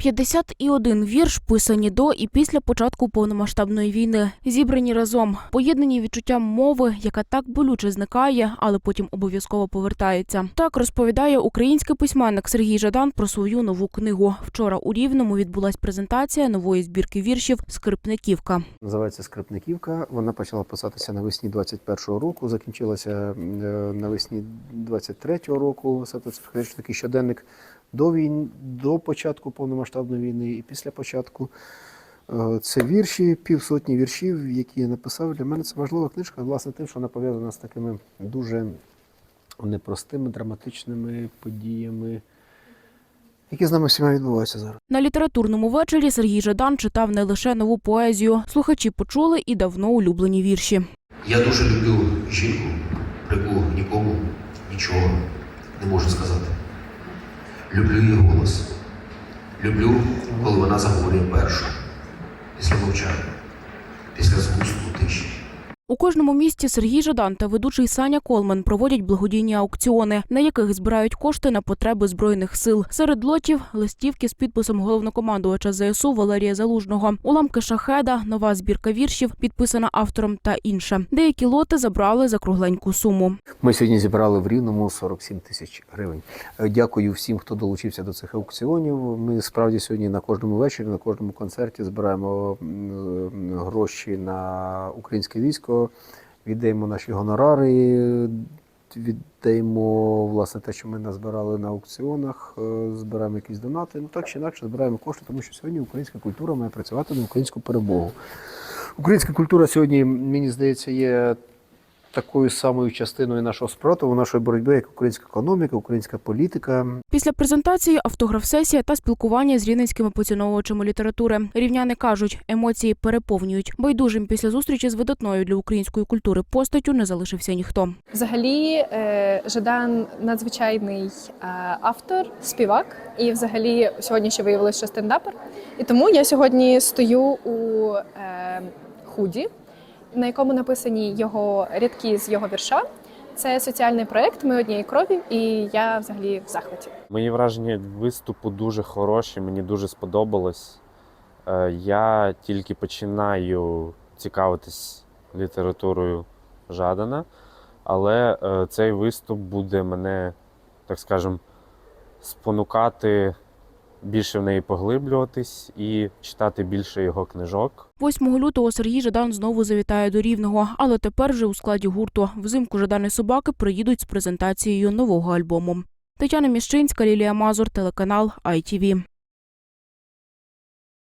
51 вірш писані до і після початку повномасштабної війни, зібрані разом, поєднані відчуттям мови, яка так болюче зникає, але потім обов'язково повертається. Так розповідає український письменник Сергій Жадан про свою нову книгу. Вчора у Рівному відбулась презентація нової збірки віршів Скрипниківка. Називається Скрипниківка. Вона почала писатися навесні 21-го року, закінчилася е, навесні 23-го року. Це такий щоденник до війн, до початку повномасштабної війни і після початку. Е, Це вірші, півсотні віршів, які я написав. Для мене це важлива книжка, власне, тим, що вона пов'язана з такими дуже непростими, драматичними подіями, які з нами всіма відбуваються зараз. На літературному вечорі Сергій Жадан читав не лише нову поезію. Слухачі почули і давно улюблені вірші. Я дуже люблю жінку, про яку нікому нічого не можу сказати. Люблю її голос. Люблю, коли вона заговорює першу, після мовчання, після згустку тиші. У кожному місті Сергій Жадан та ведучий Саня Колмен проводять благодійні аукціони, на яких збирають кошти на потреби збройних сил. Серед лотів листівки з підписом головнокомандувача ЗСУ Валерія Залужного, уламки шахеда, нова збірка віршів, підписана автором та інше. Деякі лоти забрали за кругленьку суму. Ми сьогодні зібрали в Рівному 47 тисяч гривень. Е, Дякую всім, хто долучився до цих аукціонів. Ми справді сьогодні на кожному вечорі, на кожному концерті збираємо гроші на українське військо, віддаємо наші гонорари, віддаємо власне те, що ми назбирали на аукціонах, е, збираємо якісь донати. Ну так чи інакше збираємо кошти, тому що сьогодні українська культура має працювати на українську перемогу. Українська культура сьогодні, мені здається, є такою самою частиною нашого спротиву, нашої боротьби, як українська економіка, українська політика. Після презентації автограф-сесія та спілкування з рівненськими поціновувачами літератури. Рівняни кажуть, емоції переповнюють. Байдужим після зустрічі з видатною для української культури постаттю не залишився ніхто. Взагалі, е, Жадан надзвичайний е, автор, співак, і взагалі сьогодні ще виявилося, що стендапер. І тому я сьогодні стою у е, худі, на якому написані його рядки з його вірша. Це соціальний проект Ми однієї крові, і я взагалі в захваті. Мої враження від виступу дуже хороші, мені дуже сподобалось. Е, Я тільки починаю цікавитись літературою Жадана, але е, цей виступ буде мене, так скажем, спонукати більше в неї поглиблюватись і читати більше його книжок. 8 лютого Сергій Жадан знову завітає до Рівного, але тепер вже у складі гурту. Взимку Жадани собаки приїдуть з презентацією нового альбому. Тетяна Міщинська, Лілія Мазур, телеканал ITV.